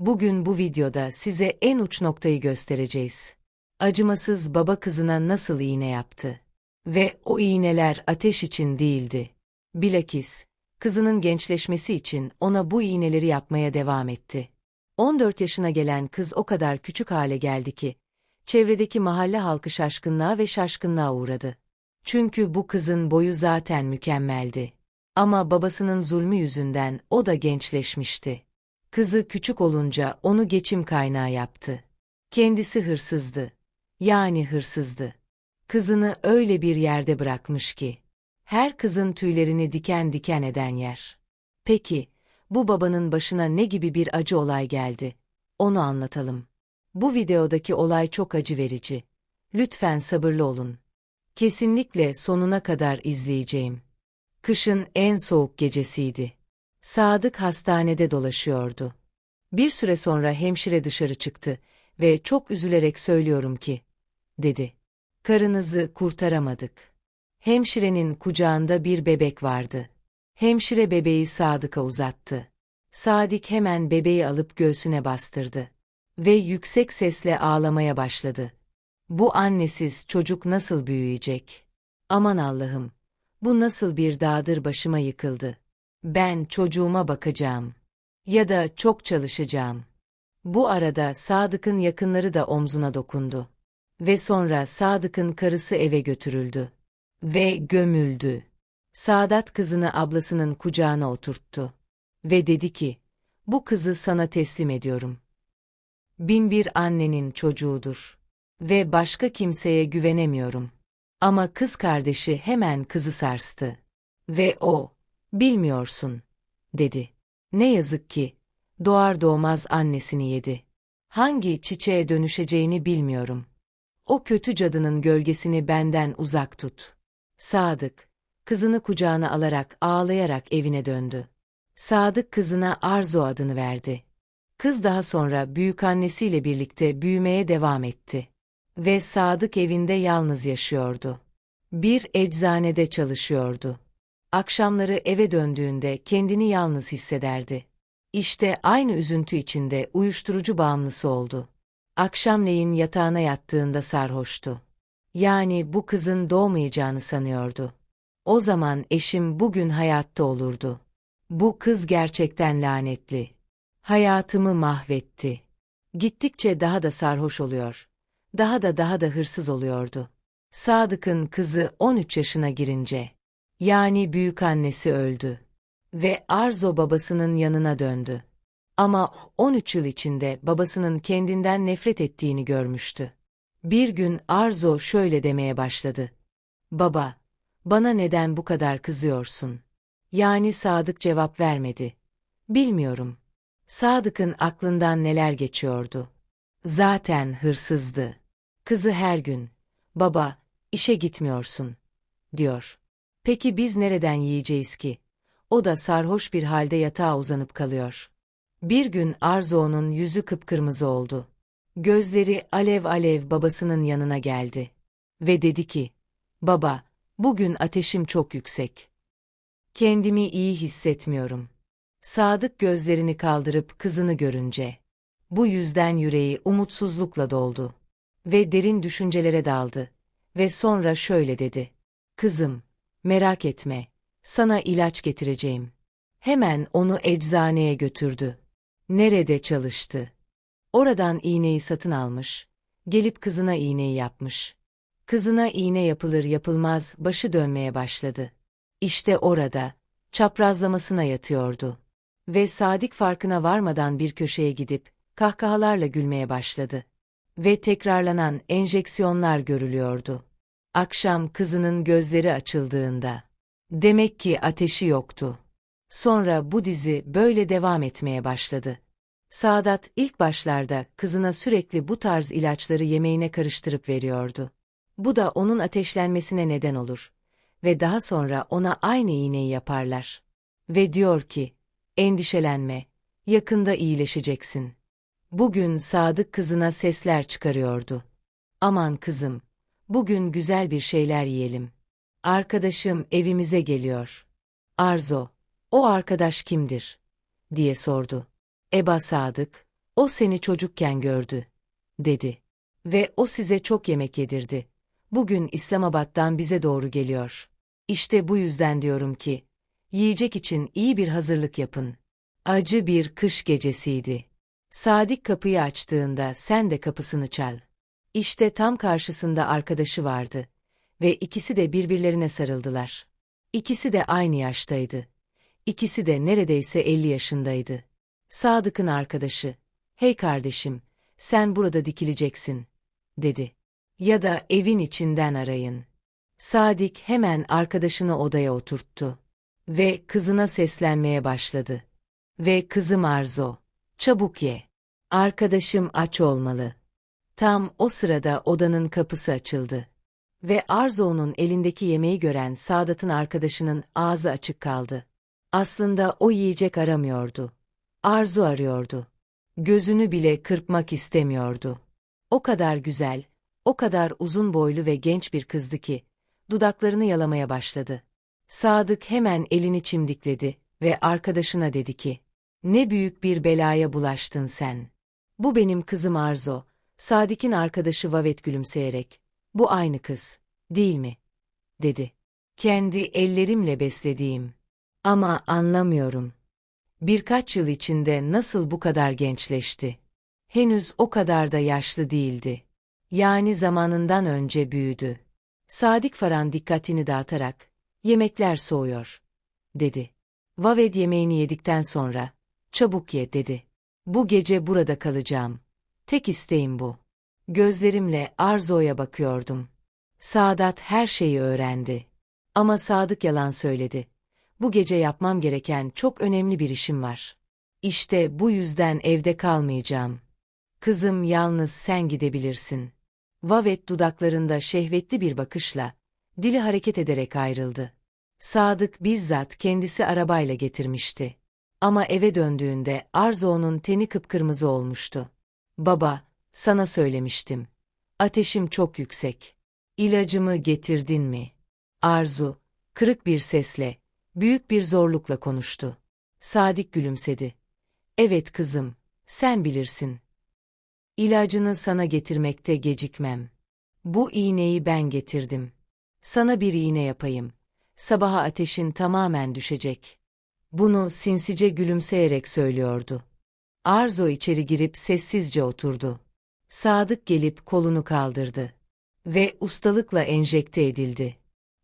Bugün bu videoda size en uç noktayı göstereceğiz. Acımasız baba kızına nasıl iğne yaptı. Ve o iğneler ateş için değildi. Bilakis, kızının gençleşmesi için ona bu iğneleri yapmaya devam etti. 14 yaşına gelen kız o kadar küçük hale geldi ki, çevredeki mahalle halkı şaşkınlığa ve şaşkınlığa uğradı. Çünkü bu kızın boyu zaten mükemmeldi. Ama babasının zulmü yüzünden o da gençleşmişti. Kızı küçük olunca onu geçim kaynağı yaptı. Kendisi hırsızdı. Yani hırsızdı. Kızını öyle bir yerde bırakmış ki. Her kızın tüylerini diken diken eden yer. Peki, bu babanın başına ne gibi bir acı olay geldi? Onu anlatalım. Bu videodaki olay çok acı verici. Lütfen sabırlı olun. Kesinlikle sonuna kadar izleyeceğim. Kışın en soğuk gecesiydi. Sadık hastanede dolaşıyordu. Bir süre sonra hemşire dışarı çıktı ve çok üzülerek söylüyorum ki, dedi. Karınızı kurtaramadık. Hemşirenin kucağında bir bebek vardı. Hemşire bebeği Sadık'a uzattı. Sadık hemen bebeği alıp göğsüne bastırdı. Ve yüksek sesle ağlamaya başladı. Bu annesiz çocuk nasıl büyüyecek? Aman Allah'ım! Bu nasıl bir dağdır başıma yıkıldı. Ben çocuğuma bakacağım. Ya da çok çalışacağım. Bu arada Sadık'ın yakınları da omzuna dokundu. Ve sonra Sadık'ın karısı eve götürüldü. Ve gömüldü. Saadat kızını ablasının kucağına oturttu. Ve dedi ki, bu kızı sana teslim ediyorum. Bin bir annenin çocuğudur. Ve başka kimseye güvenemiyorum. Ama kız kardeşi hemen kızı sarstı. Ve o, bilmiyorsun, dedi. Ne yazık ki, doğar doğmaz annesini yedi. Hangi çiçeğe dönüşeceğini bilmiyorum. O kötü cadının gölgesini benden uzak tut. Sadık, kızını kucağına alarak ağlayarak evine döndü. Sadık kızına Arzu adını verdi. Kız daha sonra büyükannesiyle birlikte büyümeye devam etti. Ve Sadık evinde yalnız yaşıyordu. Bir eczanede çalışıyordu. Akşamları eve döndüğünde kendini yalnız hissederdi. İşte aynı üzüntü içinde uyuşturucu bağımlısı oldu. Akşamleyin yatağına yattığında sarhoştu. Yani bu kızın doğmayacağını sanıyordu. O zaman eşim bugün hayatta olurdu. Bu kız gerçekten lanetli. Hayatımı mahvetti. Gittikçe daha da sarhoş oluyor. Daha da daha da hırsız oluyordu. Sadık'ın kızı 13 yaşına girince, yani büyük annesi öldü. Ve Arzo babasının yanına döndü. Ama 13 yıl içinde babasının kendinden nefret ettiğini görmüştü. Bir gün Arzo şöyle demeye başladı. Baba, bana neden bu kadar kızıyorsun? Yani Sadık cevap vermedi. Bilmiyorum. Sadık'ın aklından neler geçiyordu. Zaten hırsızdı. Kızı her gün, baba, işe gitmiyorsun, diyor. Peki biz nereden yiyeceğiz ki? O da sarhoş bir halde yatağa uzanıp kalıyor. Bir gün Arzo'nun yüzü kıpkırmızı oldu. Gözleri alev alev babasının yanına geldi. Ve dedi ki, Baba, bugün ateşim çok yüksek. Kendimi iyi hissetmiyorum. Sadık gözlerini kaldırıp kızını görünce. Bu yüzden yüreği umutsuzlukla doldu. Ve derin düşüncelere daldı. Ve sonra şöyle dedi. Kızım, merak etme, sana ilaç getireceğim. Hemen onu eczaneye götürdü. Nerede çalıştı? Oradan iğneyi satın almış. Gelip kızına iğneyi yapmış. Kızına iğne yapılır yapılmaz başı dönmeye başladı. İşte orada, çaprazlamasına yatıyordu. Ve Sadik farkına varmadan bir köşeye gidip, kahkahalarla gülmeye başladı. Ve tekrarlanan enjeksiyonlar görülüyordu. Akşam kızının gözleri açıldığında, demek ki ateşi yoktu. Sonra bu dizi böyle devam etmeye başladı. Sadat ilk başlarda kızına sürekli bu tarz ilaçları yemeğine karıştırıp veriyordu. Bu da onun ateşlenmesine neden olur. Ve daha sonra ona aynı iğneyi yaparlar. Ve diyor ki, endişelenme, yakında iyileşeceksin. Bugün Sadık kızına sesler çıkarıyordu. Aman kızım, bugün güzel bir şeyler yiyelim. Arkadaşım evimize geliyor. Arzo, o arkadaş kimdir? diye sordu. Eba Sadık, O seni çocukken gördü, dedi. Ve o size çok yemek yedirdi. Bugün İslamabad'dan bize doğru geliyor. İşte bu yüzden diyorum ki, yiyecek için iyi bir hazırlık yapın. Acı bir kış gecesiydi. Sadik kapıyı açtığında sen de kapısını çal. İşte tam karşısında arkadaşı vardı ve ikisi de birbirlerine sarıldılar. İkisi de aynı yaştaydı. İkisi de neredeyse elli yaşındaydı. Sadık'ın arkadaşı, hey kardeşim, sen burada dikileceksin, dedi. Ya da evin içinden arayın. Sadik hemen arkadaşını odaya oturttu. Ve kızına seslenmeye başladı. Ve kızım Arzo, çabuk ye. Arkadaşım aç olmalı. Tam o sırada odanın kapısı açıldı. Ve Arzo'nun elindeki yemeği gören Sadat'ın arkadaşının ağzı açık kaldı. Aslında o yiyecek aramıyordu. Arzu arıyordu. Gözünü bile kırpmak istemiyordu. O kadar güzel, o kadar uzun boylu ve genç bir kızdı ki, dudaklarını yalamaya başladı. Sadık hemen elini çimdikledi ve arkadaşına dedi ki, ne büyük bir belaya bulaştın sen. Bu benim kızım Arzo, Sadik'in arkadaşı Vavet gülümseyerek, bu aynı kız, değil mi? dedi. Kendi ellerimle beslediğim. Ama anlamıyorum. Birkaç yıl içinde nasıl bu kadar gençleşti? Henüz o kadar da yaşlı değildi. Yani zamanından önce büyüdü. Sadik Faran dikkatini dağıtarak, yemekler soğuyor, dedi. Vaved yemeğini yedikten sonra, çabuk ye dedi. Bu gece burada kalacağım. Tek isteğim bu. Gözlerimle Arzo'ya bakıyordum. Sadat her şeyi öğrendi. Ama Sadık yalan söyledi. Bu gece yapmam gereken çok önemli bir işim var. İşte bu yüzden evde kalmayacağım. Kızım yalnız sen gidebilirsin. Vavet dudaklarında şehvetli bir bakışla, dili hareket ederek ayrıldı. Sadık bizzat kendisi arabayla getirmişti. Ama eve döndüğünde Arzo'nun teni kıpkırmızı olmuştu. Baba, sana söylemiştim. Ateşim çok yüksek. İlacımı getirdin mi? Arzu, kırık bir sesle, büyük bir zorlukla konuştu. Sadik gülümsedi. Evet kızım, sen bilirsin. İlacını sana getirmekte gecikmem. Bu iğneyi ben getirdim. Sana bir iğne yapayım. Sabaha ateşin tamamen düşecek. Bunu sinsice gülümseyerek söylüyordu. Arzo içeri girip sessizce oturdu. Sadık gelip kolunu kaldırdı. Ve ustalıkla enjekte edildi.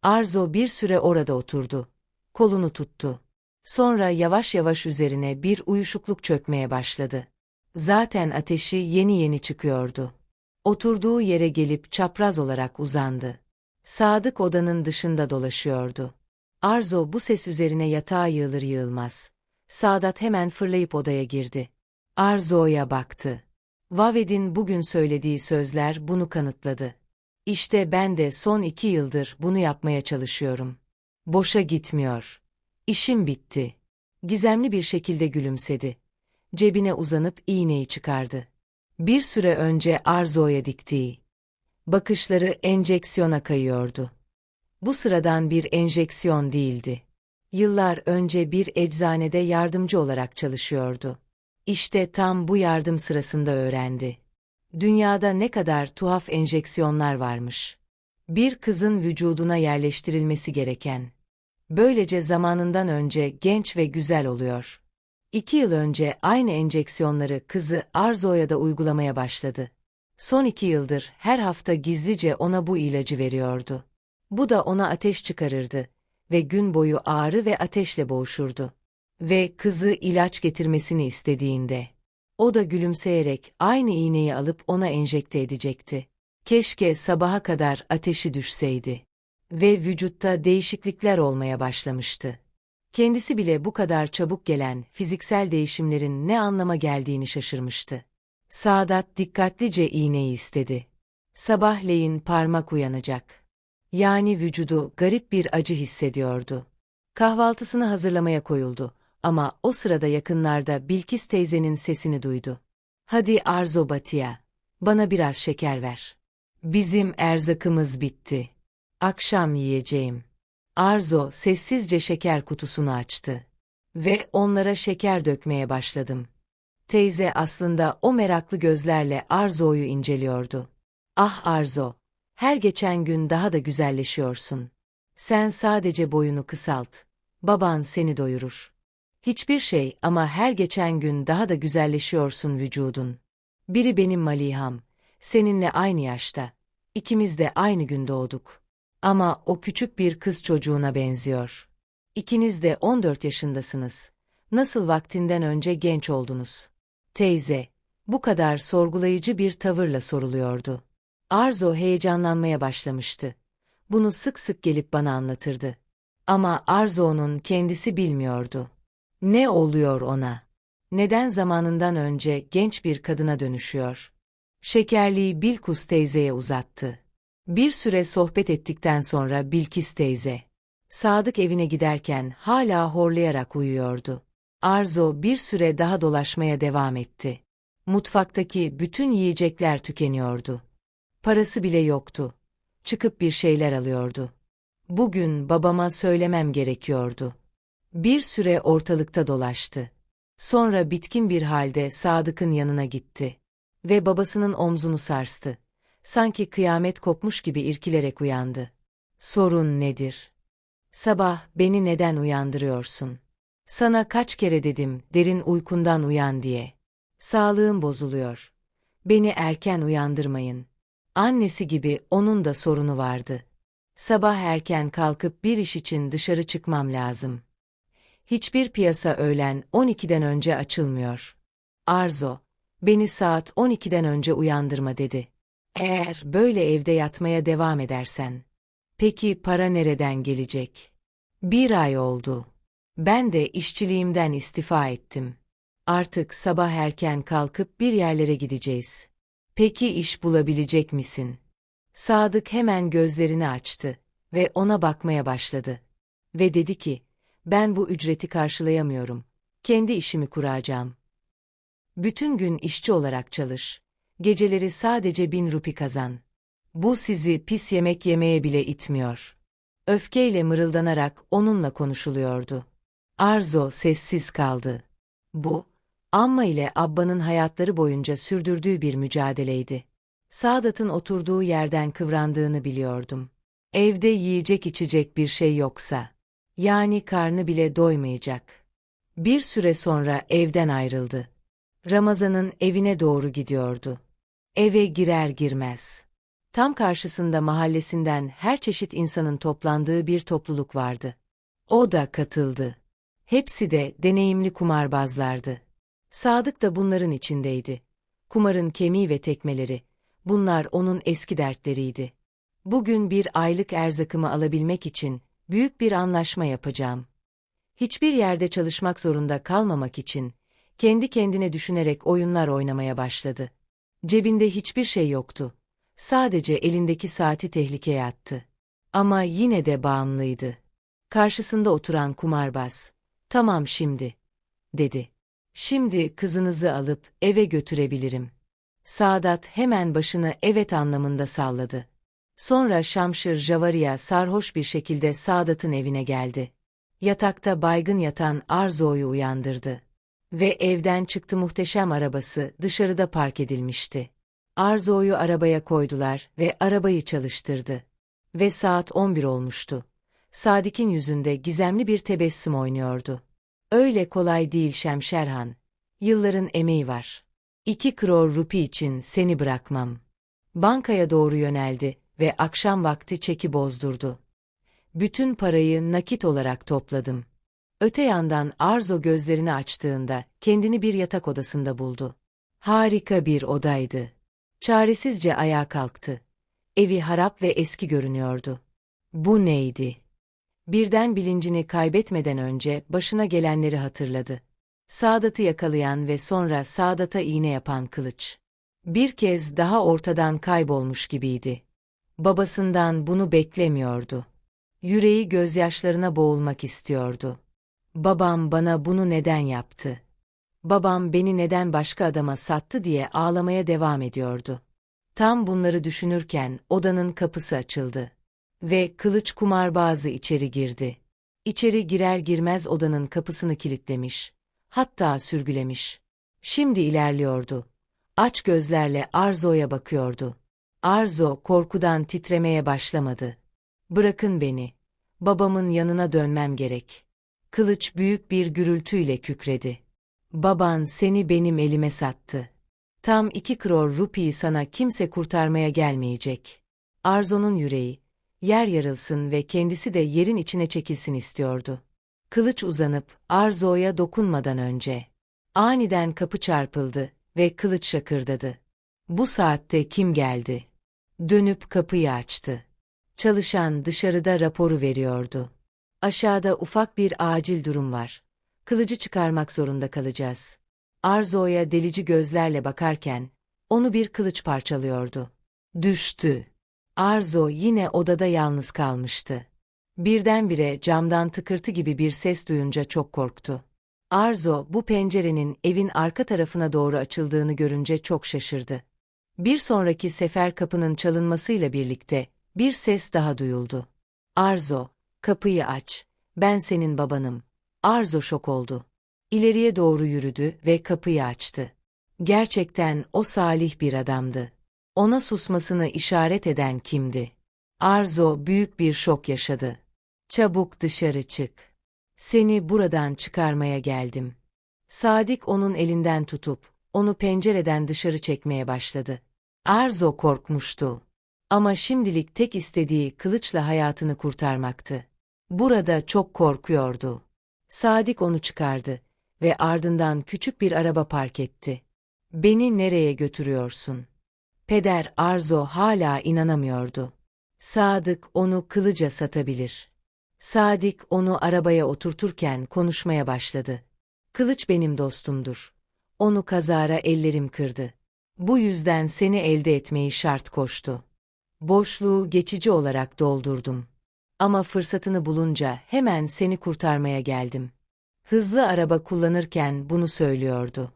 Arzo bir süre orada oturdu. Kolunu tuttu. Sonra yavaş yavaş üzerine bir uyuşukluk çökmeye başladı. Zaten ateşi yeni yeni çıkıyordu. Oturduğu yere gelip çapraz olarak uzandı. Sadık odanın dışında dolaşıyordu. Arzo bu ses üzerine yatağa yığılır yığılmaz. Sadat hemen fırlayıp odaya girdi. Arzo'ya baktı. Vaved'in bugün söylediği sözler bunu kanıtladı. İşte ben de son iki yıldır bunu yapmaya çalışıyorum. Boşa gitmiyor. İşim bitti. Gizemli bir şekilde gülümsedi. Cebine uzanıp iğneyi çıkardı. Bir süre önce Arzo'ya diktiği. Bakışları enjeksiyona kayıyordu. Bu sıradan bir enjeksiyon değildi. Yıllar önce bir eczanede yardımcı olarak çalışıyordu. İşte tam bu yardım sırasında öğrendi. Dünyada ne kadar tuhaf enjeksiyonlar varmış. Bir kızın vücuduna yerleştirilmesi gereken. Böylece zamanından önce genç ve güzel oluyor. İki yıl önce aynı enjeksiyonları kızı Arzo'ya da uygulamaya başladı. Son iki yıldır her hafta gizlice ona bu ilacı veriyordu. Bu da ona ateş çıkarırdı ve gün boyu ağrı ve ateşle boğuşurdu. Ve kızı ilaç getirmesini istediğinde, o da gülümseyerek aynı iğneyi alıp ona enjekte edecekti. Keşke sabaha kadar ateşi düşseydi. Ve vücutta değişiklikler olmaya başlamıştı. Kendisi bile bu kadar çabuk gelen fiziksel değişimlerin ne anlama geldiğini şaşırmıştı. Saadat dikkatlice iğneyi istedi. Sabahleyin parmak uyanacak. Yani vücudu garip bir acı hissediyordu. Kahvaltısını hazırlamaya koyuldu ama o sırada yakınlarda Bilkis teyzenin sesini duydu. Hadi Arzo Batı'ya, bana biraz şeker ver. Bizim erzakımız bitti. Akşam yiyeceğim. Arzo sessizce şeker kutusunu açtı. Ve onlara şeker dökmeye başladım. Teyze aslında o meraklı gözlerle Arzo'yu inceliyordu. Ah Arzo, her geçen gün daha da güzelleşiyorsun. Sen sadece boyunu kısalt. Baban seni doyurur. Hiçbir şey ama her geçen gün daha da güzelleşiyorsun vücudun. Biri benim Maliham, seninle aynı yaşta. İkimiz de aynı gün doğduk. Ama o küçük bir kız çocuğuna benziyor. İkiniz de 14 yaşındasınız. Nasıl vaktinden önce genç oldunuz? Teyze, bu kadar sorgulayıcı bir tavırla soruluyordu. Arzo heyecanlanmaya başlamıştı. Bunu sık sık gelip bana anlatırdı. Ama Arzo'nun kendisi bilmiyordu. Ne oluyor ona? Neden zamanından önce genç bir kadına dönüşüyor? Şekerliği Bilkus teyzeye uzattı. Bir süre sohbet ettikten sonra Bilkis teyze, Sadık evine giderken hala horlayarak uyuyordu. Arzo bir süre daha dolaşmaya devam etti. Mutfaktaki bütün yiyecekler tükeniyordu. Parası bile yoktu. Çıkıp bir şeyler alıyordu. Bugün babama söylemem gerekiyordu. Bir süre ortalıkta dolaştı. Sonra bitkin bir halde Sadık'ın yanına gitti. Ve babasının omzunu sarstı. Sanki kıyamet kopmuş gibi irkilerek uyandı. Sorun nedir? Sabah beni neden uyandırıyorsun? Sana kaç kere dedim derin uykundan uyan diye. Sağlığım bozuluyor. Beni erken uyandırmayın. Annesi gibi onun da sorunu vardı. Sabah erken kalkıp bir iş için dışarı çıkmam lazım. Hiçbir piyasa öğlen 12'den önce açılmıyor. Arzo, beni saat 12'den önce uyandırma dedi. Eğer böyle evde yatmaya devam edersen. Peki para nereden gelecek? Bir ay oldu. Ben de işçiliğimden istifa ettim. Artık sabah erken kalkıp bir yerlere gideceğiz. Peki iş bulabilecek misin? Sadık hemen gözlerini açtı ve ona bakmaya başladı. Ve dedi ki, ben bu ücreti karşılayamıyorum. Kendi işimi kuracağım. Bütün gün işçi olarak çalış. Geceleri sadece bin rupi kazan. Bu sizi pis yemek yemeye bile itmiyor. Öfkeyle mırıldanarak onunla konuşuluyordu. Arzo sessiz kaldı. Bu, Amma ile Abba'nın hayatları boyunca sürdürdüğü bir mücadeleydi. Sadat'ın oturduğu yerden kıvrandığını biliyordum. Evde yiyecek içecek bir şey yoksa, yani karnı bile doymayacak. Bir süre sonra evden ayrıldı. Ramazan'ın evine doğru gidiyordu. Eve girer girmez. Tam karşısında mahallesinden her çeşit insanın toplandığı bir topluluk vardı. O da katıldı. Hepsi de deneyimli kumarbazlardı. Sadık da bunların içindeydi. Kumarın kemiği ve tekmeleri, bunlar onun eski dertleriydi. Bugün bir aylık erzakımı alabilmek için büyük bir anlaşma yapacağım. Hiçbir yerde çalışmak zorunda kalmamak için kendi kendine düşünerek oyunlar oynamaya başladı. Cebinde hiçbir şey yoktu. Sadece elindeki saati tehlikeye attı. Ama yine de bağımlıydı. Karşısında oturan kumarbaz, "Tamam şimdi." dedi. Şimdi kızınızı alıp eve götürebilirim. Sadat hemen başını evet anlamında salladı. Sonra Şamşır Javariya sarhoş bir şekilde Sadat'ın evine geldi. Yatakta baygın yatan Arzo'yu uyandırdı. Ve evden çıktı muhteşem arabası dışarıda park edilmişti. Arzo'yu arabaya koydular ve arabayı çalıştırdı. Ve saat 11 olmuştu. Sadik'in yüzünde gizemli bir tebessüm oynuyordu. Öyle kolay değil Şemşerhan. Yılların emeği var. İki kror rupi için seni bırakmam. Bankaya doğru yöneldi ve akşam vakti çeki bozdurdu. Bütün parayı nakit olarak topladım. Öte yandan Arzo gözlerini açtığında kendini bir yatak odasında buldu. Harika bir odaydı. Çaresizce ayağa kalktı. Evi harap ve eski görünüyordu. Bu neydi? Birden bilincini kaybetmeden önce başına gelenleri hatırladı. Sadat'ı yakalayan ve sonra Sadat'a iğne yapan kılıç. Bir kez daha ortadan kaybolmuş gibiydi. Babasından bunu beklemiyordu. Yüreği gözyaşlarına boğulmak istiyordu. Babam bana bunu neden yaptı? Babam beni neden başka adama sattı diye ağlamaya devam ediyordu. Tam bunları düşünürken odanın kapısı açıldı. Ve kılıç kumarbazı içeri girdi. İçeri girer girmez odanın kapısını kilitlemiş. Hatta sürgülemiş. Şimdi ilerliyordu. Aç gözlerle Arzo'ya bakıyordu. Arzo korkudan titremeye başlamadı. Bırakın beni. Babamın yanına dönmem gerek. Kılıç büyük bir gürültüyle kükredi. Baban seni benim elime sattı. Tam iki kror rupiyi sana kimse kurtarmaya gelmeyecek. Arzo'nun yüreği, yer yarılsın ve kendisi de yerin içine çekilsin istiyordu. Kılıç uzanıp Arzo'ya dokunmadan önce. Aniden kapı çarpıldı ve kılıç şakırdadı. Bu saatte kim geldi? Dönüp kapıyı açtı. Çalışan dışarıda raporu veriyordu. Aşağıda ufak bir acil durum var. Kılıcı çıkarmak zorunda kalacağız. Arzo'ya delici gözlerle bakarken, onu bir kılıç parçalıyordu. Düştü. Arzo yine odada yalnız kalmıştı. Birdenbire camdan tıkırtı gibi bir ses duyunca çok korktu. Arzo bu pencerenin evin arka tarafına doğru açıldığını görünce çok şaşırdı. Bir sonraki sefer kapının çalınmasıyla birlikte bir ses daha duyuldu. Arzo, kapıyı aç, ben senin babanım. Arzo şok oldu. İleriye doğru yürüdü ve kapıyı açtı. Gerçekten o salih bir adamdı. Ona susmasını işaret eden kimdi? Arzo büyük bir şok yaşadı. Çabuk dışarı çık. Seni buradan çıkarmaya geldim. Sadik onun elinden tutup, onu pencereden dışarı çekmeye başladı. Arzo korkmuştu. Ama şimdilik tek istediği kılıçla hayatını kurtarmaktı. Burada çok korkuyordu. Sadik onu çıkardı ve ardından küçük bir araba park etti. Beni nereye götürüyorsun? Peder Arzo hala inanamıyordu. Sadık onu kılıca satabilir. Sadik onu arabaya oturturken konuşmaya başladı. Kılıç benim dostumdur. Onu kazara ellerim kırdı. Bu yüzden seni elde etmeyi şart koştu. Boşluğu geçici olarak doldurdum. Ama fırsatını bulunca hemen seni kurtarmaya geldim. Hızlı araba kullanırken bunu söylüyordu.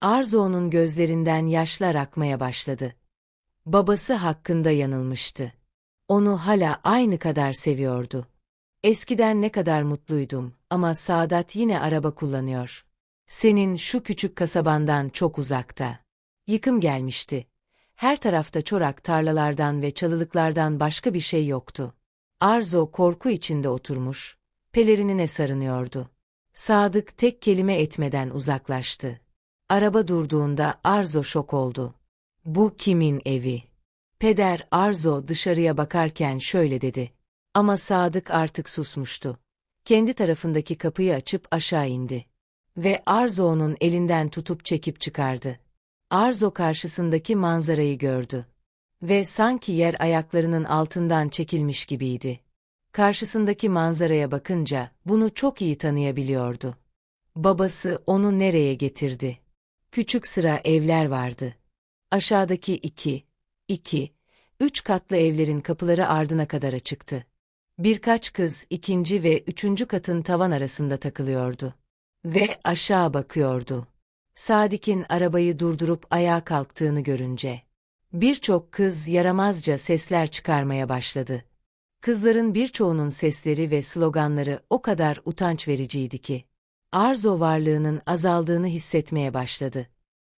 Arzo'nun gözlerinden yaşlar akmaya başladı. Babası hakkında yanılmıştı. Onu hala aynı kadar seviyordu. Eskiden ne kadar mutluydum ama Sadat yine araba kullanıyor. Senin şu küçük kasabandan çok uzakta. Yıkım gelmişti. Her tarafta çorak tarlalardan ve çalılıklardan başka bir şey yoktu. Arzo korku içinde oturmuş, pelerinine sarınıyordu. Sadık tek kelime etmeden uzaklaştı. Araba durduğunda Arzo şok oldu. Bu kimin evi? Peder Arzo dışarıya bakarken şöyle dedi. Ama Sadık artık susmuştu. Kendi tarafındaki kapıyı açıp aşağı indi. Ve Arzo'nun elinden tutup çekip çıkardı. Arzo karşısındaki manzarayı gördü. Ve sanki yer ayaklarının altından çekilmiş gibiydi. Karşısındaki manzaraya bakınca bunu çok iyi tanıyabiliyordu. Babası onu nereye getirdi? Küçük sıra evler vardı. Aşağıdaki iki, iki, üç katlı evlerin kapıları ardına kadar açıktı. Birkaç kız ikinci ve üçüncü katın tavan arasında takılıyordu. Ve aşağı bakıyordu. Sadik'in arabayı durdurup ayağa kalktığını görünce. Birçok kız yaramazca sesler çıkarmaya başladı. Kızların birçoğunun sesleri ve sloganları o kadar utanç vericiydi ki. Arzo varlığının azaldığını hissetmeye başladı.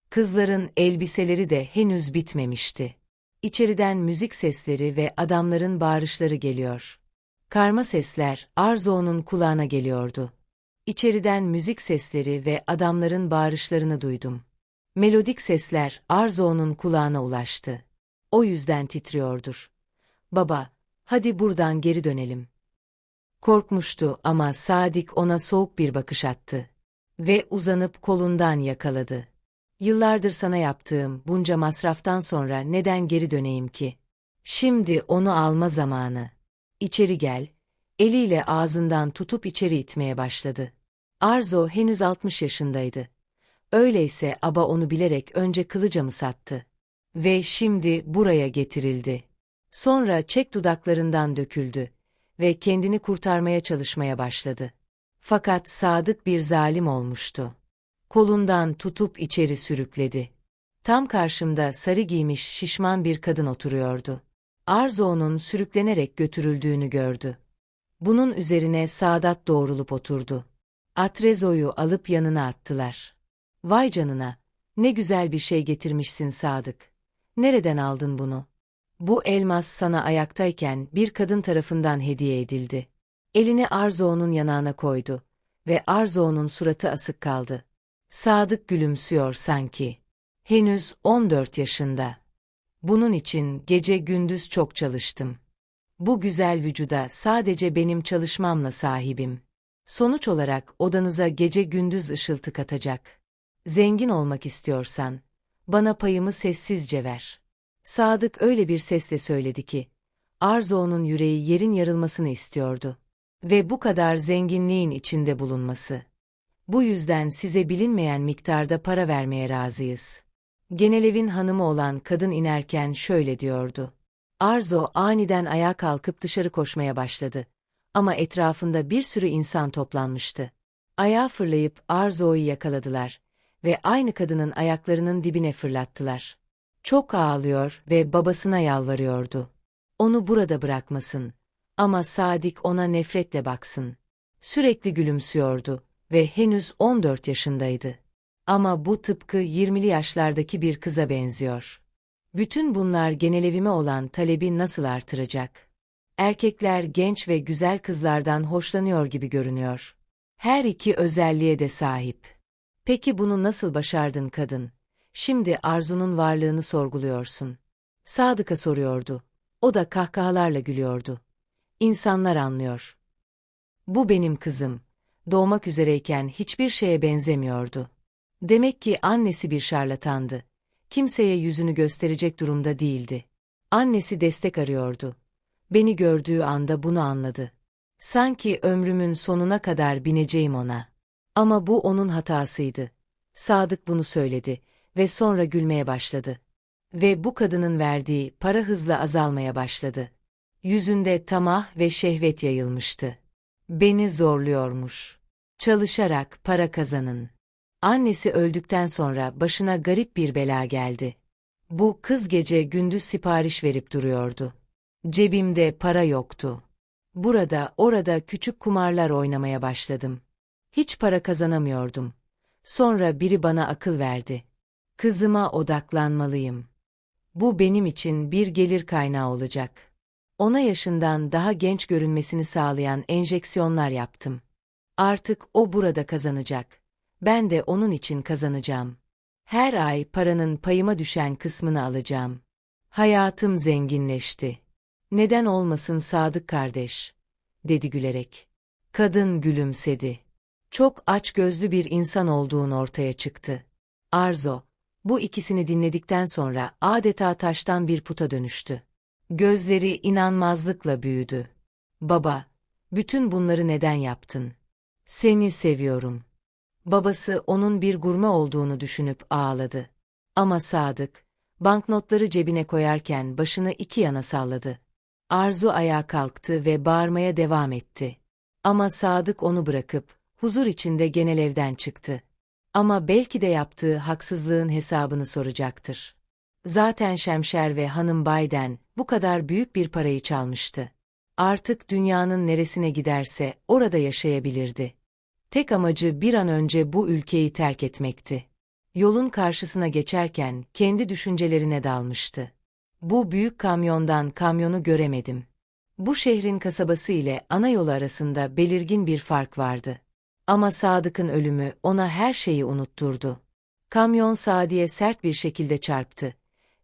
Kızların elbiseleri de henüz bitmemişti. İçeriden müzik sesleri ve adamların bağırışları geliyor. Karma sesler Arzo'nun kulağına geliyordu. İçeriden müzik sesleri ve adamların bağırışlarını duydum. Melodik sesler Arzo'nun kulağına ulaştı. O yüzden titriyordur. Baba, hadi buradan geri dönelim. Korkmuştu ama Sadik ona soğuk bir bakış attı. Ve uzanıp kolundan yakaladı. Yıllardır sana yaptığım bunca masraftan sonra neden geri döneyim ki? Şimdi onu alma zamanı. İçeri gel, eliyle ağzından tutup içeri itmeye başladı. Arzo henüz 60 yaşındaydı. Öyleyse aba onu bilerek önce kılıcamı sattı. Ve şimdi buraya getirildi. Sonra çek dudaklarından döküldü ve kendini kurtarmaya çalışmaya başladı. Fakat sadık bir zalim olmuştu. Kolundan tutup içeri sürükledi. Tam karşımda sarı giymiş şişman bir kadın oturuyordu. Arzo'nun sürüklenerek götürüldüğünü gördü. Bunun üzerine Sadat doğrulup oturdu. Atrezo'yu alıp yanına attılar. Vay canına, Ne güzel bir şey getirmişsin Sadık. Nereden aldın bunu? Bu elmas sana ayaktayken bir kadın tarafından hediye edildi. Elini Arzo'nun yanağına koydu ve Arzo'nun suratı asık kaldı. Sadık gülümsüyor sanki. Henüz 14 yaşında. Bunun için gece gündüz çok çalıştım. Bu güzel vücuda sadece benim çalışmamla sahibim. Sonuç olarak odanıza gece gündüz ışıltı katacak. Zengin olmak istiyorsan, bana payımı sessizce ver. Sadık öyle bir sesle söyledi ki, Arzo'nun yüreği yerin yarılmasını istiyordu. Ve bu kadar zenginliğin içinde bulunması. Bu yüzden size bilinmeyen miktarda para vermeye razıyız. Genelevin hanımı olan kadın inerken şöyle diyordu. Arzo aniden ayağa kalkıp dışarı koşmaya başladı. Ama etrafında bir sürü insan toplanmıştı. Ayağa fırlayıp Arzo'yu yakaladılar ve aynı kadının ayaklarının dibine fırlattılar. Çok ağlıyor ve babasına yalvarıyordu. Onu burada bırakmasın. Ama Sadik ona nefretle baksın. Sürekli gülümsüyordu ve henüz 14 yaşındaydı. Ama bu tıpkı 20'li yaşlardaki bir kıza benziyor. Bütün bunlar genelevime olan talebi nasıl artıracak? Erkekler genç ve güzel kızlardan hoşlanıyor gibi görünüyor. Her iki özelliğe de sahip. Peki bunu nasıl başardın kadın? Şimdi Arzu'nun varlığını sorguluyorsun. Sadık'a soruyordu. O da kahkahalarla gülüyordu. İnsanlar anlıyor. Bu benim kızım. Doğmak üzereyken hiçbir şeye benzemiyordu. Demek ki annesi bir şarlatandı. Kimseye yüzünü gösterecek durumda değildi. Annesi destek arıyordu. Beni gördüğü anda bunu anladı. Sanki ömrümün sonuna kadar bineceğim ona. Ama bu onun hatasıydı. Sadık bunu söyledi ve sonra gülmeye başladı. Ve bu kadının verdiği para hızla azalmaya başladı. Yüzünde tamah ve şehvet yayılmıştı. Beni zorluyormuş. Çalışarak para kazanın. Annesi öldükten sonra başına garip bir bela geldi. Bu kız gece gündüz sipariş verip duruyordu. Cebimde para yoktu. Burada, orada küçük kumarlar oynamaya başladım. Hiç para kazanamıyordum. Sonra biri bana akıl verdi. Kızıma odaklanmalıyım. Bu benim için bir gelir kaynağı olacak. Ona yaşından daha genç görünmesini sağlayan enjeksiyonlar yaptım. Artık o burada kazanacak. Ben de onun için kazanacağım. Her ay paranın payıma düşen kısmını alacağım. Hayatım zenginleşti. Neden olmasın Sadık kardeş? dedi gülerek. Kadın gülümsedi. Çok açgözlü bir insan olduğun ortaya çıktı. Arzo, bu ikisini dinledikten sonra adeta taştan bir puta dönüştü. Gözleri inanmazlıkla büyüdü. Baba, bütün bunları neden yaptın? Seni seviyorum. Babası onun bir gurme olduğunu düşünüp ağladı. Ama Sadık, banknotları cebine koyarken başını iki yana salladı. Arzu ayağa kalktı ve bağırmaya devam etti. Ama Sadık onu bırakıp, huzur içinde genel evden çıktı. Ama belki de yaptığı haksızlığın hesabını soracaktır. Zaten Şemşer ve hanım Bayden bu kadar büyük bir parayı çalmıştı. Artık dünyanın neresine giderse orada yaşayabilirdi. Tek amacı bir an önce bu ülkeyi terk etmekti. Yolun karşısına geçerken kendi düşüncelerine dalmıştı. Bu büyük kamyondan kamyonu göremedim. Bu şehrin kasabası ile ana yolu arasında belirgin bir fark vardı. Ama Sadık'ın ölümü ona her şeyi unutturdu. Kamyon Sadi'ye sert bir şekilde çarptı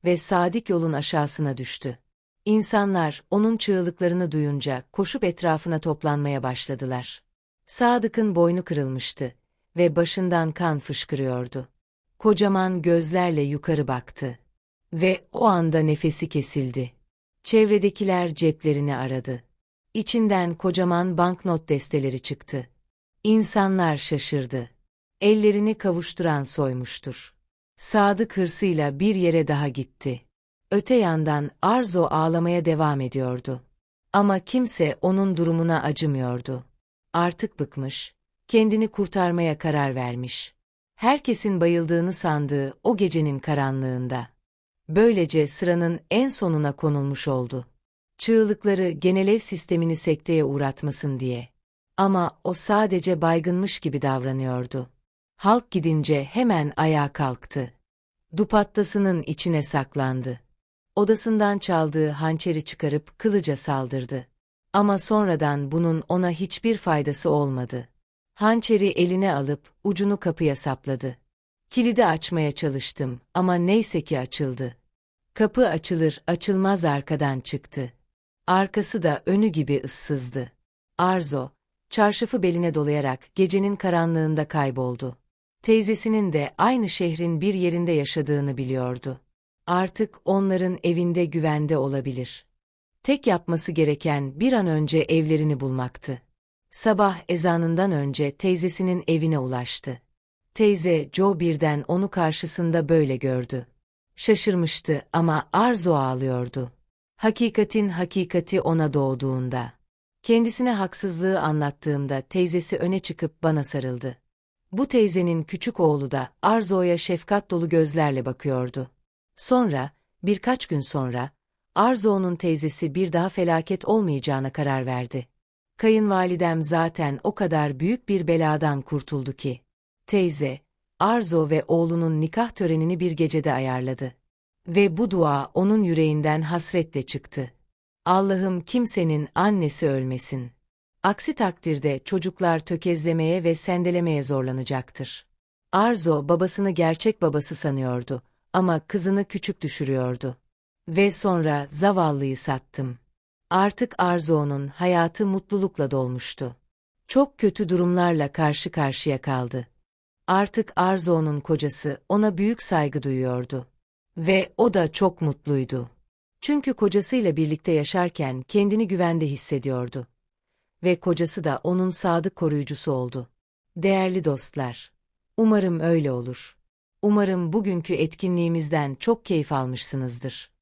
ve Sadik yolun aşağısına düştü. İnsanlar onun çığlıklarını duyunca koşup etrafına toplanmaya başladılar. Sadık'ın boynu kırılmıştı ve başından kan fışkırıyordu. Kocaman gözlerle yukarı baktı. Ve o anda nefesi kesildi. Çevredekiler ceplerini aradı. İçinden kocaman banknot desteleri çıktı. İnsanlar şaşırdı. Ellerini kavuşturan soymuştur. Sadık hırsıyla bir yere daha gitti. Öte yandan Arzo ağlamaya devam ediyordu. Ama kimse onun durumuna acımıyordu. Artık bıkmış, kendini kurtarmaya karar vermiş. Herkesin bayıldığını sandığı o gecenin karanlığında. Böylece sıranın en sonuna konulmuş oldu. Çığlıkları genelev sistemini sekteye uğratmasın diye. Ama o sadece baygınmış gibi davranıyordu. Halk gidince hemen ayağa kalktı. Dupattasının içine saklandı. Odasından çaldığı hançeri çıkarıp kılıca saldırdı. Ama sonradan bunun ona hiçbir faydası olmadı. Hançeri eline alıp ucunu kapıya sapladı. Kilidi açmaya çalıştım ama neyse ki açıldı. Kapı açılır açılmaz arkadan çıktı. Arkası da önü gibi ıssızdı. Arzo, çarşafı beline dolayarak gecenin karanlığında kayboldu. Teyzesinin de aynı şehrin bir yerinde yaşadığını biliyordu. Artık onların evinde güvende olabilir. Tek yapması gereken bir an önce evlerini bulmaktı. Sabah ezanından önce teyzesinin evine ulaştı. Teyze Joe birden onu karşısında böyle gördü. Şaşırmıştı ama Arzo ağlıyordu. Hakikatin hakikati ona doğduğunda. Kendisine haksızlığı anlattığımda teyzesi öne çıkıp bana sarıldı. Bu teyzenin küçük oğlu da Arzo'ya şefkat dolu gözlerle bakıyordu. Sonra, birkaç gün sonra, Arzo'nun teyzesi bir daha felaket olmayacağına karar verdi. Kayınvalidem zaten o kadar büyük bir beladan kurtuldu ki. Teyze, Arzo ve oğlunun nikah törenini bir gecede ayarladı. Ve bu dua onun yüreğinden hasretle çıktı. Allah'ım kimsenin annesi ölmesin. Aksi takdirde çocuklar tökezlemeye ve sendelemeye zorlanacaktır. Arzo babasını gerçek babası sanıyordu ama kızını küçük düşürüyordu. Ve sonra zavallıyı sattım. Artık Arzo'nun hayatı mutlulukla dolmuştu. Çok kötü durumlarla karşı karşıya kaldı. Artık Arzo'nun kocası ona büyük saygı duyuyordu. Ve o da çok mutluydu. Çünkü kocasıyla birlikte yaşarken kendini güvende hissediyordu. Ve kocası da onun sadık koruyucusu oldu. Değerli dostlar, umarım öyle olur. Umarım bugünkü etkinliğimizden çok keyif almışsınızdır.